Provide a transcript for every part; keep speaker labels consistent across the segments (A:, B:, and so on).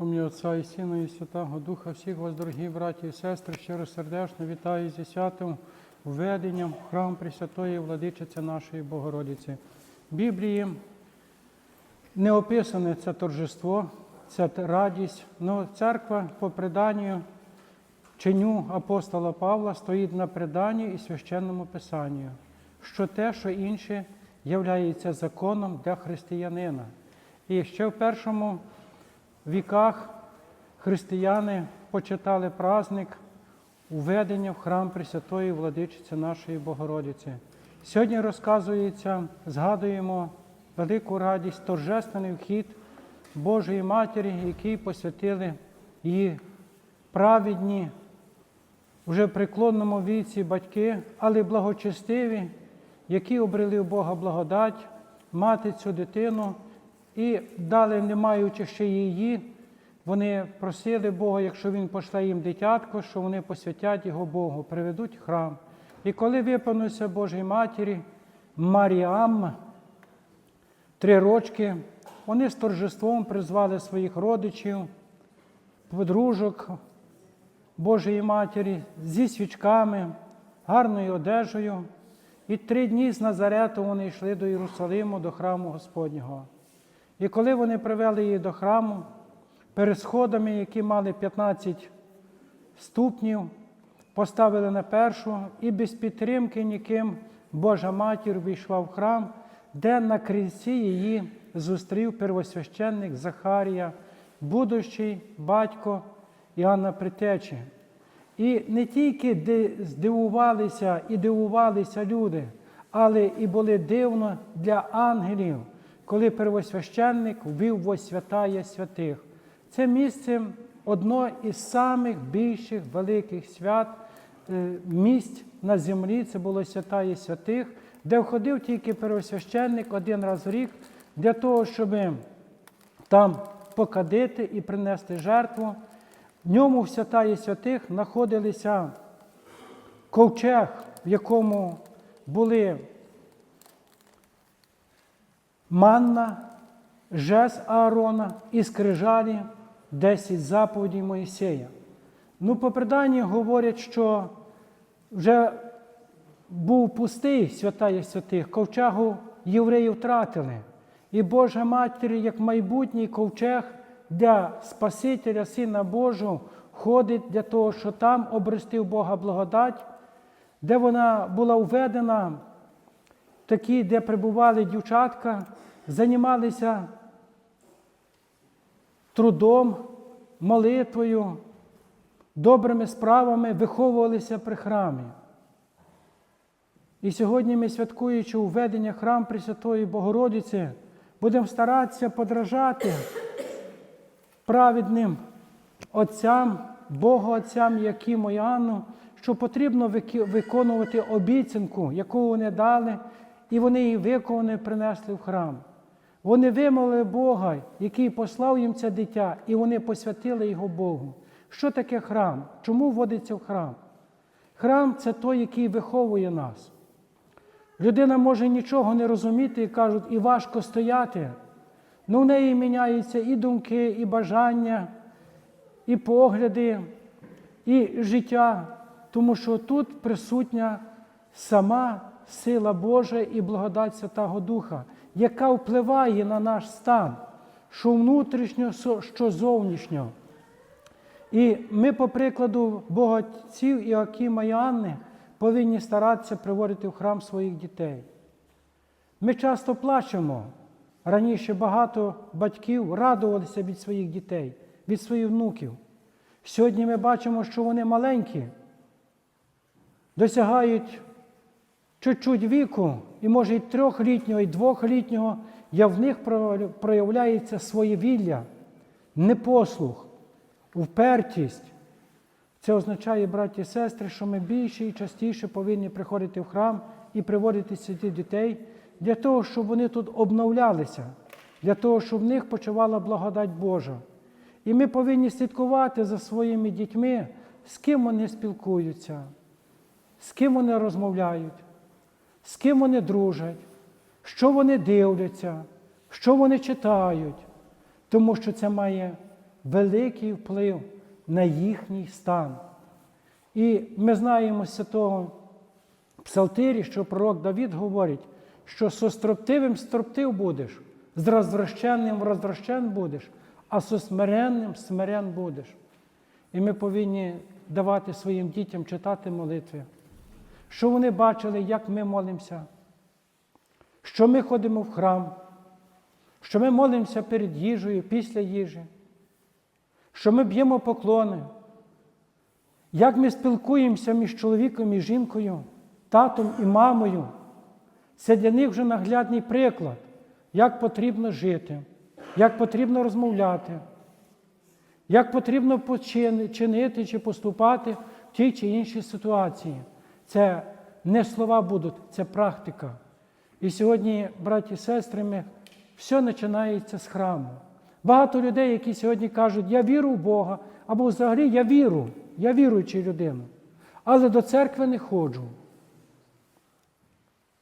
A: Ім'я Отця і Сина, і Святого Духа, всіх вас, дорогі браті і сестри, щиро сердечно вітаю зі святим введенням в храм Пресвятої Владичиці нашої Богородиці. В Біблії не описане це торжество, це радість, але церква по преданню чиню апостола Павла стоїть на преданні і священному писанню, що те, що інше являється законом для християнина. І ще в першому віках християни почитали праздник уведення в храм Пресвятої Владичиці нашої Богородиці. Сьогодні розказується, згадуємо велику радість, торжественний вхід Божої Матері, який посвятили її праведні, вже в преклонному віці батьки, але благочестиві, які обрели у Бога благодать, мати цю дитину і дали, не маючи ще її, вони просили Бога, якщо Він пошле їм дитятко, що вони посвятять його Богу, приведуть храм. І коли виповнився Божій Матері, Маріам, три рочки, вони з торжеством призвали своїх родичів, подружок Божої Матері зі свічками, гарною одежею. І три дні з Назарету вони йшли до Єрусалиму, до храму Господнього. І коли вони привели її до храму, перед сходами, які мали 15 ступнів, поставили на першу, і без підтримки ніким Божа матір війшла в храм, де на крильці її зустрів первосвященник Захарія, будущий батько Іоанна Притечі. І не тільки здивувалися і дивувалися люди, але і були дивно для ангелів, коли первосвященник ввів во святая святих. Це місце одно із самих більших великих свят е, місць на землі. Це було святає святих, де входив тільки первосвященник один раз в рік для того, щоб там покадити і принести жертву. В ньому в святає святих знаходилися ковчег, в якому були манна, жез Аарона і скрижалі 10 заповідей Моїсея. Ну, по преданні говорять, що вже був пустий святая святих, ковчегу євреї втратили. І Божа Матір, як майбутній ковчег для Спасителя, Сина Божого, ходить для того, щоб там обрести Бога благодать, де вона була введена, такі, де прибували дівчатка, займалися трудом, молитвою, добрими справами, виховувалися при храмі. І сьогодні ми, святкуючи введення храм Пресвятої Богородиці, будемо старатися подражати праведним отцям, Богоотцям, Якиму і Анну, що потрібно виконувати обіцянку, яку вони дали, і вони її виконали, принесли в храм. Вони вимолили Бога, який послав їм це дитя, і вони посвятили його Богу. Що таке храм? Чому вводиться в храм? Храм це той, який виховує нас. Людина може нічого не розуміти і кажуть, і важко стояти. Ну, в неї міняються і думки, і бажання, і погляди, і життя, тому що тут присутня сама сила Божа і благодать Святого Духа, яка впливає на наш стан, що внутрішньо, що зовнішньо. І ми, по прикладу богатців Іакима і Анни, повинні старатися приводити в храм своїх дітей. Ми часто плачемо. Раніше багато батьків радувалися від своїх дітей, від своїх внуків. Сьогодні ми бачимо, що вони маленькі, досягають чуть-чуть віку, і може і трьохлітнього, і двохлітнього, я в них проявляється своєвілля, непослух, впертість. Це означає, браті і сестри, що ми більше і частіше повинні приходити в храм і приводити святих дітей для того, щоб вони тут обновлялися, для того, щоб в них почувала благодать Божа. І ми повинні слідкувати за своїми дітьми, з ким вони спілкуються, з ким вони розмовляють, з ким вони дружать, що вони дивляться, що вони читають, тому що це має великий вплив на їхній стан. І ми знаємо з того псалтирі, що пророк Давід говорить, що со строптивим строптив будеш, з розвращенним розвращен будеш, а со смиренним смирен будеш. І ми повинні давати своїм дітям читати молитви, що вони бачили, як ми молимося, що ми ходимо в храм, що ми молимося перед їжею, після їжі, що ми б'ємо поклони, як ми спілкуємося між чоловіком і жінкою, татом і мамою. Це для них вже наглядний приклад, як потрібно жити, як потрібно розмовляти, як потрібно чинити чи поступати в тій чи іншій ситуації. Це не слова будуть, це практика. І сьогодні, браті і сестри, ми, все починається з храму. Багато людей, які сьогодні кажуть, я вірю в Бога, або взагалі я вірю, я віруючий людина, але до церкви не ходжу.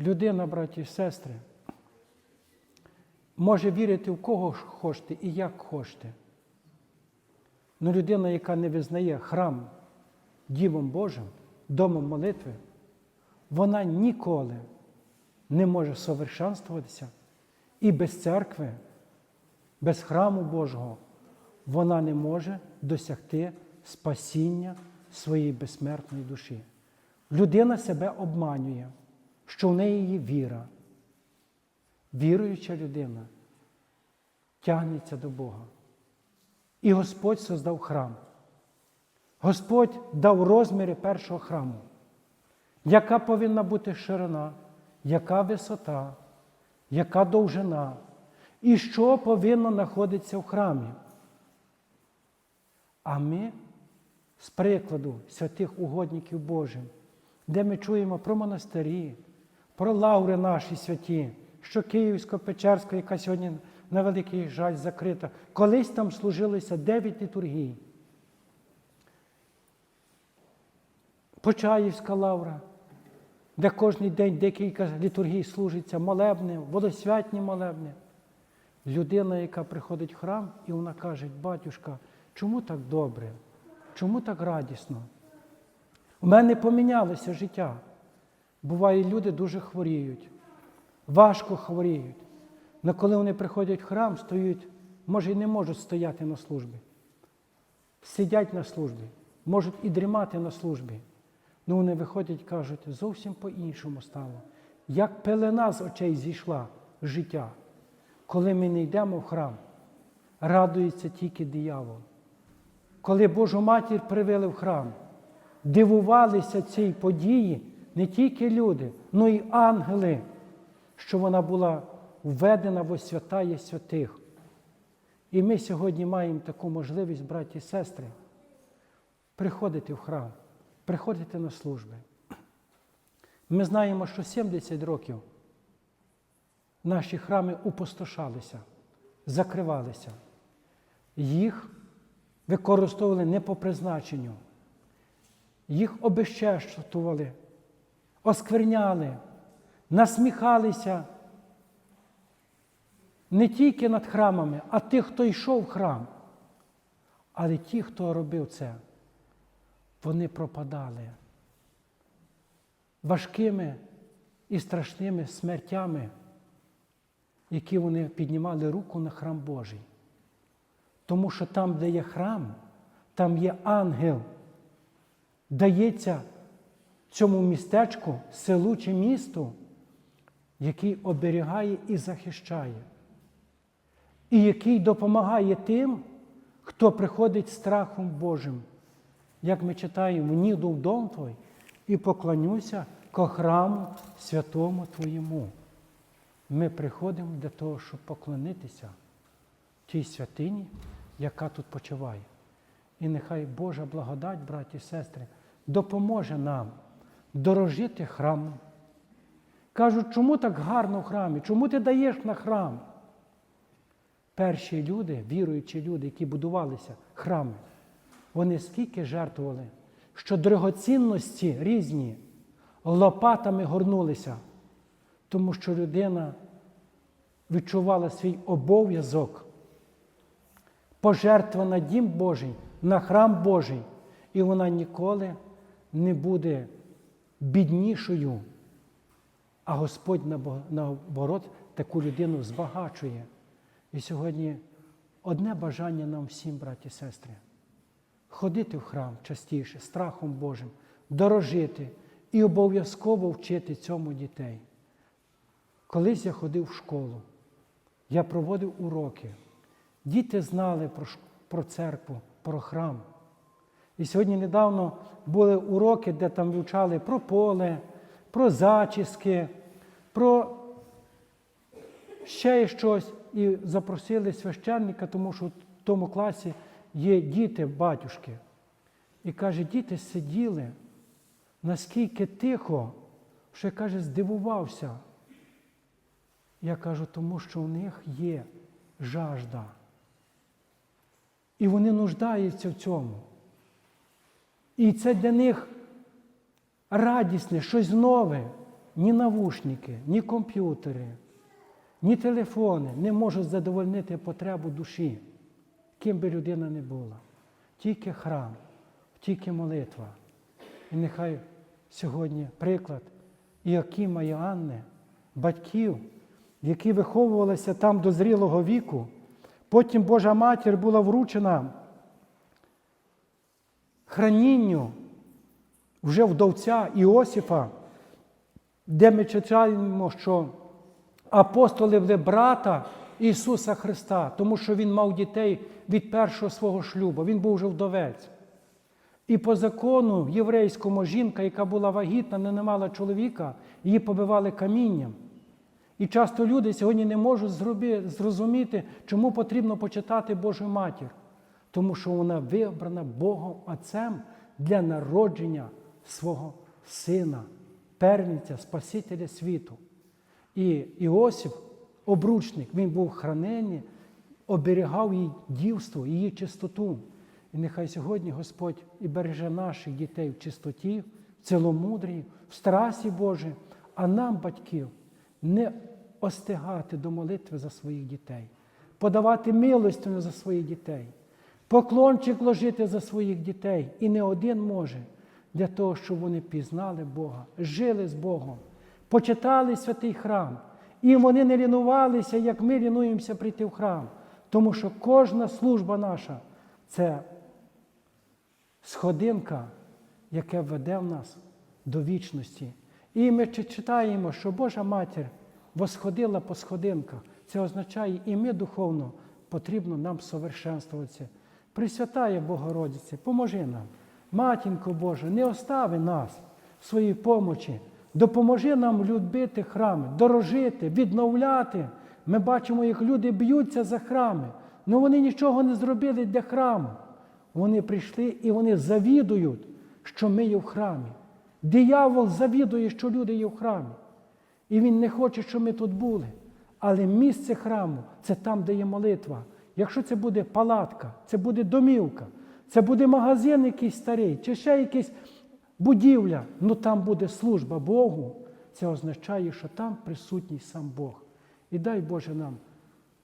A: Людина, браті і сестри, може вірити в кого хочете і як хочете. Ну людина, яка не визнає храм Дівом Божим, домом молитви, вона ніколи не може совершенствуватися і без церкви, без храму Божого вона не може досягти спасіння своєї безсмертної душі. Людина себе обманює, що в неї є віра. Віруюча людина тягнеться до Бога. І Господь создав храм. Господь дав розміри першого храму. Яка повинна бути ширина, яка висота, яка довжина, і що повинно знаходитися в храмі. А ми з прикладу святих угодників Божих, де ми чуємо про монастирі, про лаври наші святі, що Київсько-Печерська, яка сьогодні на великий жаль закрита, колись там служилися дев'ять літургій. Почаївська лавра, де кожен день декілька літургій служиться, молебне, водосвятні молебне. Людина, яка приходить в храм, і вона каже, батюшка, чому так добре? Чому так радісно? У мене помінялося життя. Буває, люди дуже хворіють, важко хворіють. Але коли вони приходять в храм, стоять, може і не можуть стояти на службі. Сидять на службі, можуть і дрімати на службі. Ну вони виходять кажуть, зовсім по-іншому стало. Як пелена з очей зійшла життя. Коли ми не йдемо в храм, радується тільки диявол. Коли Божу матір привели в храм, дивувалися цій події не тільки люди, але й ангели, що вона була введена в святає святих. І ми сьогодні маємо таку можливість, браті і сестри, приходити в храм, приходити на служби. Ми знаємо, що 70 років наші храми упустошалися, закривалися. Їх використовували не по призначенню. Їх обеществували, оскверняли, насміхалися не тільки над храмами, а тих, хто йшов в храм. Але ті, хто робив це, вони пропадали важкими і страшними смертями, які вони піднімали руку на храм Божий. Тому що там, де є храм, там є ангел, дається цьому містечку, селу чи місту, який оберігає і захищає, і який допомагає тим, хто приходить страхом Божим. Як ми читаємо, ніду в дом твой і поклонюся ко храму святому Твоєму. Ми приходимо для того, щоб поклонитися тій святині, яка тут почиває. І нехай Божа благодать, браті і сестри, допоможе нам дорожити храмом. Кажуть, чому так гарно в храмі? Чому ти даєш на храм? Перші люди, віруючі люди, які будувалися храми, вони скільки жертвували, що дорогоцінності різні лопатами горнулися, тому що людина відчувала свій обов'язок пожертва на дім Божий, на храм Божий, і вона ніколи не буде біднішою. А Господь наоборот таку людину збагачує. І сьогодні одне бажання нам всім, браті і сестри, ходити в храм частіше, страхом Божим, дорожити і обов'язково вчити цьому дітей. Колись я ходив в школу, я проводив уроки. Діти знали про, про церкву, про храм. І сьогодні недавно були уроки, де там вивчали про поле, про зачіски, про ще щось. І запросили священника, тому що в тому класі є діти, батюшки. І каже, діти сиділи наскільки тихо, що я каже, здивувався. Я кажу, тому що в них є жажда. І вони нуждаються в цьому. І це для них радісне, щось нове. Ні навушники, ні комп'ютери, ні телефони не можуть задовольнити потребу душі, ким би людина не була. Тільки храм, тільки молитва. І нехай сьогодні приклад Іакима і Анни, батьків, які виховувалися там до зрілого віку. Потім Божа матір була вручена хранінню вже вдовця Іосифа, де ми читаємо, що апостоли брата Ісуса Христа, тому що Він мав дітей від першого свого шлюбу, він був вже вдовець. І по закону єврейському жінка, яка була вагітна, не мала чоловіка, її побивали камінням. І часто люди сьогодні не можуть зрозуміти, чому потрібно почитати Божу матір. Тому що вона вибрана Богом Отцем для народження свого сина, первенця, Спасителя світу. І Іосиф, обручник, він був хранений, оберігав її дівство, її чистоту. І нехай сьогодні Господь і береже наших дітей в чистоті, в ціломудрі, в страсі Божій, а нам, батьків, не остигати до молитви за своїх дітей, подавати милостину за своїх дітей, поклончик ложити за своїх дітей. І не один може для того, щоб вони пізнали Бога, жили з Богом, почитали святий храм. І вони не лінувалися, як ми лінуємося прийти в храм. Тому що кожна служба наша це сходинка, яка веде в нас до вічності. І ми читаємо, що Божа Матір восходила по сходинках. Це означає, і ми духовно потрібно нам совершенствуватися. Пресвятає Богородице, поможи нам. Матінко Божа, не остави нас в своїй помочі. Допоможи нам любити храми, дорожити, відновляти. Ми бачимо, як люди б'ються за храми, але вони нічого не зробили для храму. Вони прийшли і вони завідують, що ми є в храмі. Диявол завідує, що люди є в храмі. І він не хоче, щоб ми тут були. Але місце храму це там, де є молитва. Якщо це буде палатка, це буде домівка, це буде магазин якийсь старий, чи ще якась будівля, ну там буде служба Богу. Це означає, що там присутній сам Бог. І дай Боже нам,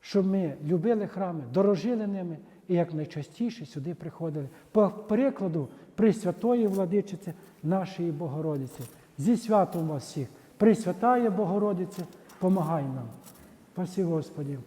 A: щоб ми любили храми, дорожили ними і якнайчастіше сюди приходили. По прикладу Пресвятої владичиці нашої Богородиці. Зі святом вас всіх. Пресвятає Богородице, помагай нам. Спасі Господі.